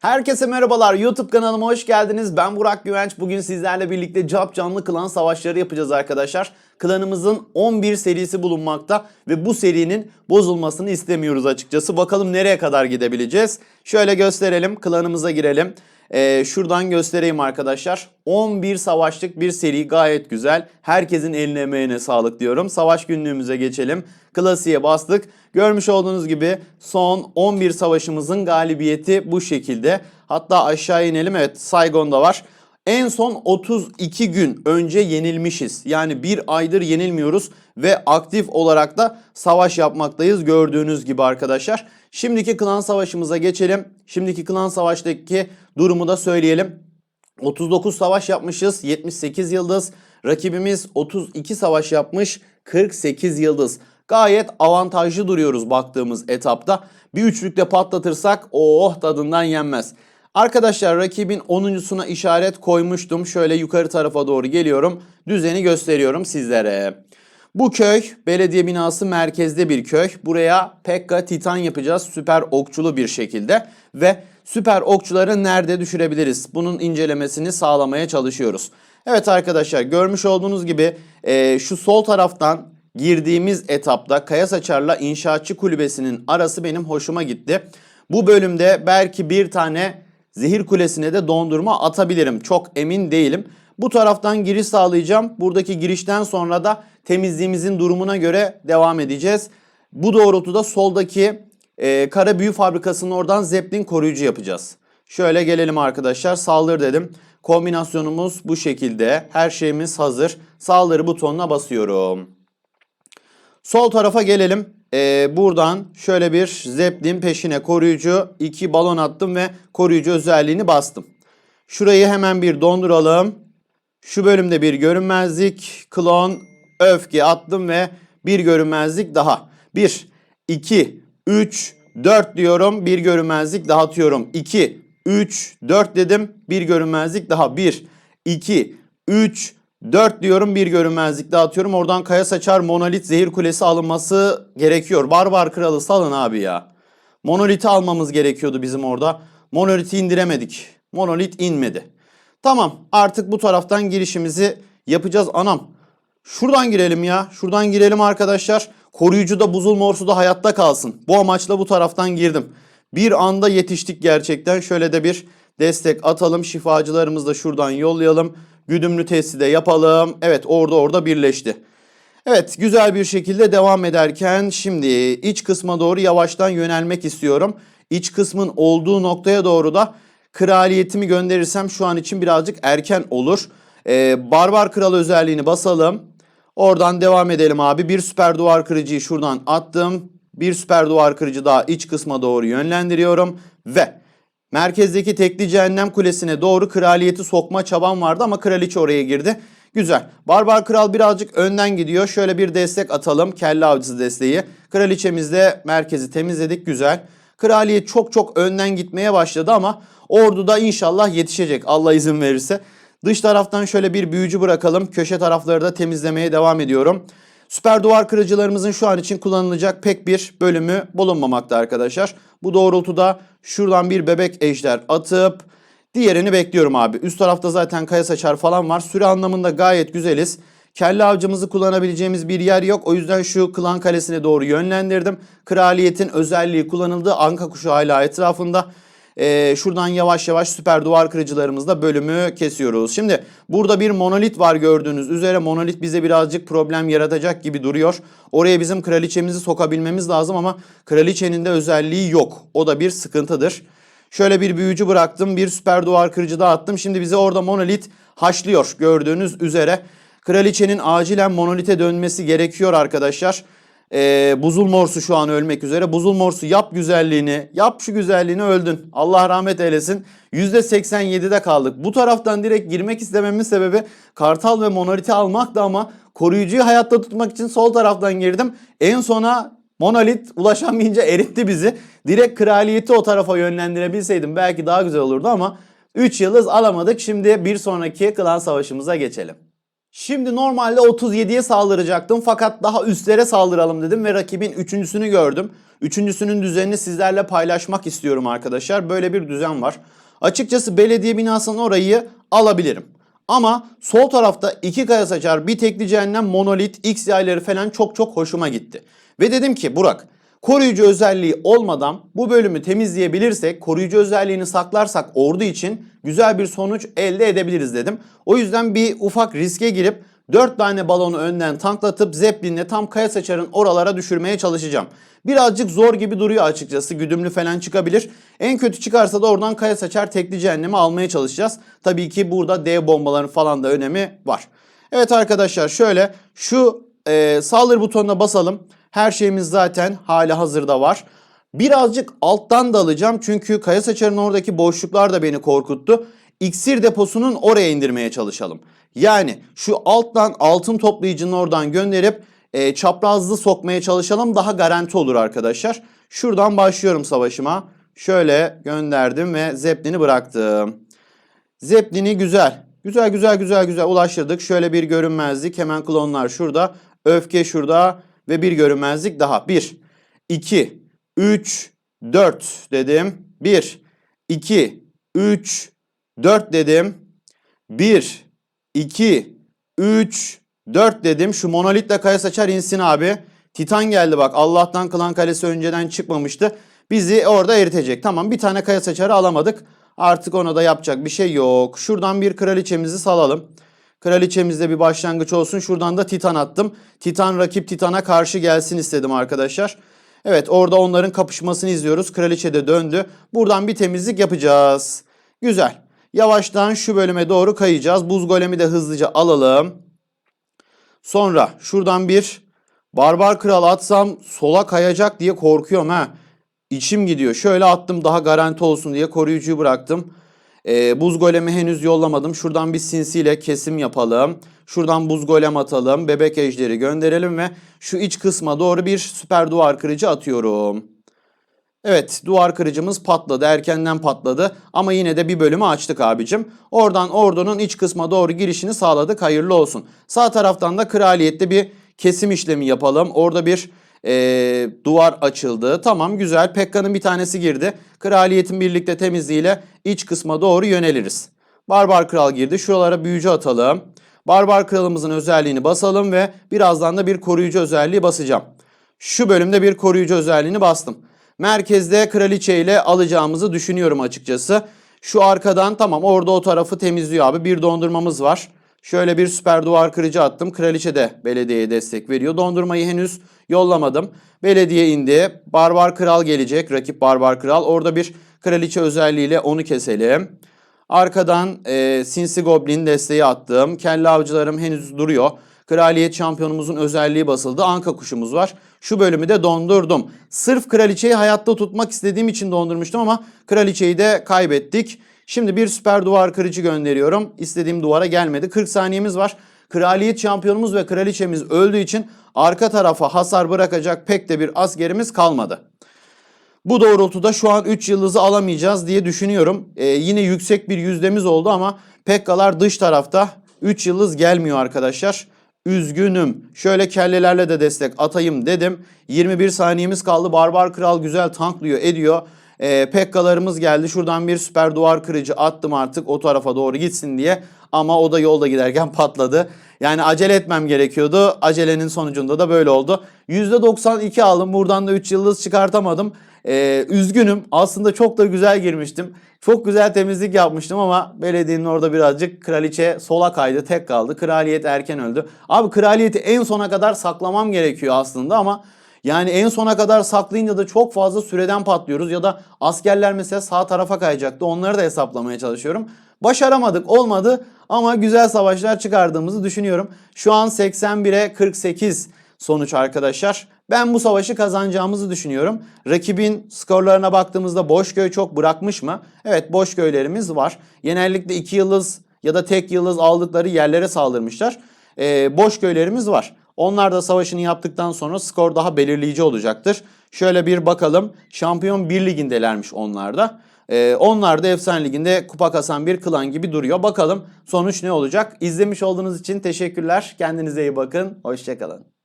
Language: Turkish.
Herkese merhabalar. YouTube kanalıma hoş geldiniz. Ben Burak Güvenç. Bugün sizlerle birlikte Cap Canlı Klan Savaşları yapacağız arkadaşlar. Klanımızın 11 serisi bulunmakta ve bu serinin bozulmasını istemiyoruz açıkçası. Bakalım nereye kadar gidebileceğiz. Şöyle gösterelim. Klanımıza girelim. Ee, şuradan göstereyim arkadaşlar. 11 savaşlık bir seri gayet güzel. Herkesin eline emeğine sağlık diyorum. Savaş günlüğümüze geçelim. Klasiğe bastık. Görmüş olduğunuz gibi son 11 savaşımızın galibiyeti bu şekilde. Hatta aşağı inelim. Evet Saigon'da var. En son 32 gün önce yenilmişiz. Yani bir aydır yenilmiyoruz ve aktif olarak da savaş yapmaktayız gördüğünüz gibi arkadaşlar. Şimdiki klan savaşımıza geçelim. Şimdiki klan savaştaki durumu da söyleyelim. 39 savaş yapmışız, 78 yıldız. Rakibimiz 32 savaş yapmış, 48 yıldız. Gayet avantajlı duruyoruz baktığımız etapta. Bir üçlükte patlatırsak oh tadından yenmez. Arkadaşlar rakibin 10.suna işaret koymuştum. Şöyle yukarı tarafa doğru geliyorum. Düzeni gösteriyorum sizlere. Bu köy belediye binası merkezde bir köy. Buraya Pekka Titan yapacağız süper okçulu bir şekilde. Ve süper okçuları nerede düşürebiliriz? Bunun incelemesini sağlamaya çalışıyoruz. Evet arkadaşlar görmüş olduğunuz gibi e, şu sol taraftan girdiğimiz etapta Kaya Saçar'la İnşaatçı Kulübesi'nin arası benim hoşuma gitti. Bu bölümde belki bir tane zehir kulesine de dondurma atabilirim. Çok emin değilim. Bu taraftan giriş sağlayacağım. Buradaki girişten sonra da temizliğimizin durumuna göre devam edeceğiz. Bu doğrultuda soldaki e, kara büyü fabrikasının oradan zeplin koruyucu yapacağız. Şöyle gelelim arkadaşlar. Saldır dedim. Kombinasyonumuz bu şekilde. Her şeyimiz hazır. Saldırı butonuna basıyorum. Sol tarafa gelelim. Ee, buradan şöyle bir zeplin peşine koruyucu iki balon attım ve koruyucu özelliğini bastım. Şurayı hemen bir donduralım. Şu bölümde bir görünmezlik, klon, öfke attım ve bir görünmezlik daha. 1, 2, 3, 4 diyorum. Bir görünmezlik daha atıyorum. 2, 3, 4 dedim. Bir görünmezlik daha. 1, 2, 3, 4 diyorum bir görünmezlik daha atıyorum. Oradan kaya saçar monolit zehir kulesi alınması gerekiyor. Barbar kralı salın abi ya. Monoliti almamız gerekiyordu bizim orada. Monoliti indiremedik. Monolit inmedi. Tamam artık bu taraftan girişimizi yapacağız anam. Şuradan girelim ya. Şuradan girelim arkadaşlar. Koruyucu da buzul morsu da hayatta kalsın. Bu amaçla bu taraftan girdim. Bir anda yetiştik gerçekten. Şöyle de bir destek atalım. Şifacılarımızı da şuradan yollayalım. Güdümlü testi de yapalım. Evet orada orada birleşti. Evet güzel bir şekilde devam ederken şimdi iç kısma doğru yavaştan yönelmek istiyorum. İç kısmın olduğu noktaya doğru da kraliyetimi gönderirsem şu an için birazcık erken olur. Ee, Barbar Kral özelliğini basalım. Oradan devam edelim abi. Bir süper duvar kırıcıyı şuradan attım. Bir süper duvar kırıcı daha iç kısma doğru yönlendiriyorum. Ve merkezdeki tekli cehennem kulesine doğru kraliyeti sokma çabam vardı ama kraliçe oraya girdi. Güzel. Barbar Kral birazcık önden gidiyor. Şöyle bir destek atalım. Kelle avcısı desteği. Kraliçemiz de merkezi temizledik. Güzel. Kraliyet çok çok önden gitmeye başladı ama orduda inşallah yetişecek Allah izin verirse. Dış taraftan şöyle bir büyücü bırakalım. Köşe tarafları da temizlemeye devam ediyorum. Süper duvar kırıcılarımızın şu an için kullanılacak pek bir bölümü bulunmamakta arkadaşlar. Bu doğrultuda şuradan bir bebek ejder atıp diğerini bekliyorum abi. Üst tarafta zaten kaya saçar falan var. Süre anlamında gayet güzeliz. Kelle avcımızı kullanabileceğimiz bir yer yok. O yüzden şu klan kalesine doğru yönlendirdim. Kraliyetin özelliği kullanıldı. Anka kuşu hala etrafında. Ee, şuradan yavaş yavaş süper duvar kırıcılarımızla bölümü kesiyoruz. Şimdi burada bir monolit var gördüğünüz üzere. Monolit bize birazcık problem yaratacak gibi duruyor. Oraya bizim kraliçemizi sokabilmemiz lazım ama kraliçenin de özelliği yok. O da bir sıkıntıdır. Şöyle bir büyücü bıraktım. Bir süper duvar kırıcı da attım. Şimdi bize orada monolit haşlıyor gördüğünüz üzere. Kraliçenin acilen monolite dönmesi gerekiyor arkadaşlar. Ee, Buzul Morsu şu an ölmek üzere. Buzul Morsu yap güzelliğini. Yap şu güzelliğini öldün. Allah rahmet eylesin. %87'de kaldık. Bu taraftan direkt girmek istememin sebebi Kartal ve Monolit'i almaktı ama koruyucuyu hayatta tutmak için sol taraftan girdim. En sona Monolit ulaşamayınca eritti bizi. Direkt kraliyeti o tarafa yönlendirebilseydim belki daha güzel olurdu ama 3 yıldız alamadık. Şimdi bir sonraki klan savaşımıza geçelim. Şimdi normalde 37'ye saldıracaktım fakat daha üstlere saldıralım dedim ve rakibin üçüncüsünü gördüm. Üçüncüsünün düzenini sizlerle paylaşmak istiyorum arkadaşlar. Böyle bir düzen var. Açıkçası belediye binasının orayı alabilirim. Ama sol tarafta iki kaya saçar, bir tekli cehennem, monolit, x yayları falan çok çok hoşuma gitti. Ve dedim ki Burak koruyucu özelliği olmadan bu bölümü temizleyebilirsek, koruyucu özelliğini saklarsak ordu için güzel bir sonuç elde edebiliriz dedim. O yüzden bir ufak riske girip 4 tane balonu önden tanklatıp Zeppelin'le tam kaya saçarın oralara düşürmeye çalışacağım. Birazcık zor gibi duruyor açıkçası. Güdümlü falan çıkabilir. En kötü çıkarsa da oradan kaya saçar tekli cehennemi almaya çalışacağız. Tabii ki burada dev bombaların falan da önemi var. Evet arkadaşlar şöyle şu e, saldırı butonuna basalım. Her şeyimiz zaten hali hazırda var. Birazcık alttan da alacağım çünkü kaya saçarın oradaki boşluklar da beni korkuttu. İksir deposunun oraya indirmeye çalışalım. Yani şu alttan altın toplayıcının oradan gönderip e, çaprazlı sokmaya çalışalım. Daha garanti olur arkadaşlar. Şuradan başlıyorum savaşıma. Şöyle gönderdim ve Zeppelin'i bıraktım. Zeppelin'i güzel. Güzel güzel güzel güzel ulaştırdık. Şöyle bir görünmezlik. Hemen klonlar şurada. Öfke şurada. Ve bir görünmezlik daha. 1, 2, 3, 4 dedim. 1, 2, 3, 4 dedim. 1, 2, 3, 4 dedim. Şu monolitle kaya saçar insin abi. Titan geldi bak. Allah'tan klan kalesi önceden çıkmamıştı. Bizi orada eritecek. Tamam bir tane kaya saçarı alamadık. Artık ona da yapacak bir şey yok. Şuradan bir kraliçemizi salalım. Kraliçemizde bir başlangıç olsun. Şuradan da Titan attım. Titan rakip Titan'a karşı gelsin istedim arkadaşlar. Evet orada onların kapışmasını izliyoruz. Kraliçe de döndü. Buradan bir temizlik yapacağız. Güzel. Yavaştan şu bölüme doğru kayacağız. Buz golemi de hızlıca alalım. Sonra şuradan bir barbar kral atsam sola kayacak diye korkuyorum ha. İçim gidiyor. Şöyle attım daha garanti olsun diye koruyucuyu bıraktım. Ee, buz golemi henüz yollamadım. Şuradan bir sinsiyle kesim yapalım. Şuradan buz golem atalım. Bebek ejderi gönderelim ve şu iç kısma doğru bir süper duvar kırıcı atıyorum. Evet duvar kırıcımız patladı erkenden patladı ama yine de bir bölümü açtık abicim. Oradan ordunun iç kısma doğru girişini sağladık hayırlı olsun. Sağ taraftan da kraliyette bir kesim işlemi yapalım. Orada bir ee, duvar açıldı. Tamam güzel Pekka'nın bir tanesi girdi. Kraliyetin birlikte temizliğiyle iç kısma doğru yöneliriz. Barbar kral girdi şuralara büyücü atalım. Barbar kralımızın özelliğini basalım ve birazdan da bir koruyucu özelliği basacağım. Şu bölümde bir koruyucu özelliğini bastım. Merkezde kraliçe ile alacağımızı düşünüyorum açıkçası. Şu arkadan tamam orada o tarafı temizliyor abi. Bir dondurmamız var. Şöyle bir süper duvar kırıcı attım. Kraliçe de belediyeye destek veriyor. Dondurmayı henüz yollamadım. Belediye indi. Barbar kral gelecek. Rakip barbar kral. Orada bir kraliçe özelliğiyle onu keselim. Arkadan e, Sinsi Goblin desteği attım. Kelle avcılarım henüz duruyor. Kraliyet şampiyonumuzun özelliği basıldı. Anka kuşumuz var. Şu bölümü de dondurdum. Sırf kraliçeyi hayatta tutmak istediğim için dondurmuştum ama kraliçeyi de kaybettik. Şimdi bir süper duvar kırıcı gönderiyorum. İstediğim duvara gelmedi. 40 saniyemiz var. Kraliyet şampiyonumuz ve kraliçemiz öldüğü için arka tarafa hasar bırakacak pek de bir askerimiz kalmadı. Bu doğrultuda şu an 3 yıldızı alamayacağız diye düşünüyorum. Ee, yine yüksek bir yüzdemiz oldu ama Pekkalar dış tarafta 3 yıldız gelmiyor arkadaşlar. Üzgünüm. Şöyle kellelerle de destek atayım dedim. 21 saniyemiz kaldı. Barbar Kral güzel tanklıyor ediyor. Ee, Pekkalarımız geldi. Şuradan bir süper duvar kırıcı attım artık o tarafa doğru gitsin diye. Ama o da yolda giderken patladı. Yani acele etmem gerekiyordu. Acelenin sonucunda da böyle oldu. %92 aldım. Buradan da 3 yıldız çıkartamadım. Ee, üzgünüm. Aslında çok da güzel girmiştim. Çok güzel temizlik yapmıştım ama belediyenin orada birazcık kraliçe sola kaydı. Tek kaldı. Kraliyet erken öldü. Abi kraliyeti en sona kadar saklamam gerekiyor aslında ama yani en sona kadar saklayınca da çok fazla süreden patlıyoruz ya da askerler mesela sağ tarafa kayacaktı. Onları da hesaplamaya çalışıyorum. Başaramadık olmadı ama güzel savaşlar çıkardığımızı düşünüyorum. Şu an 81'e 48 sonuç arkadaşlar. Ben bu savaşı kazanacağımızı düşünüyorum. Rakibin skorlarına baktığımızda Boşköy çok bırakmış mı? Evet Boşköylerimiz var. Genellikle 2 yıldız ya da tek yıldız aldıkları yerlere saldırmışlar. Ee, Boşköylerimiz var. Onlar da savaşını yaptıktan sonra skor daha belirleyici olacaktır. Şöyle bir bakalım. Şampiyon 1 ligindelermiş onlar da. Ee, onlar da Efsane Ligi'nde kupa kasan bir klan gibi duruyor. Bakalım sonuç ne olacak? İzlemiş olduğunuz için teşekkürler. Kendinize iyi bakın. Hoşçakalın.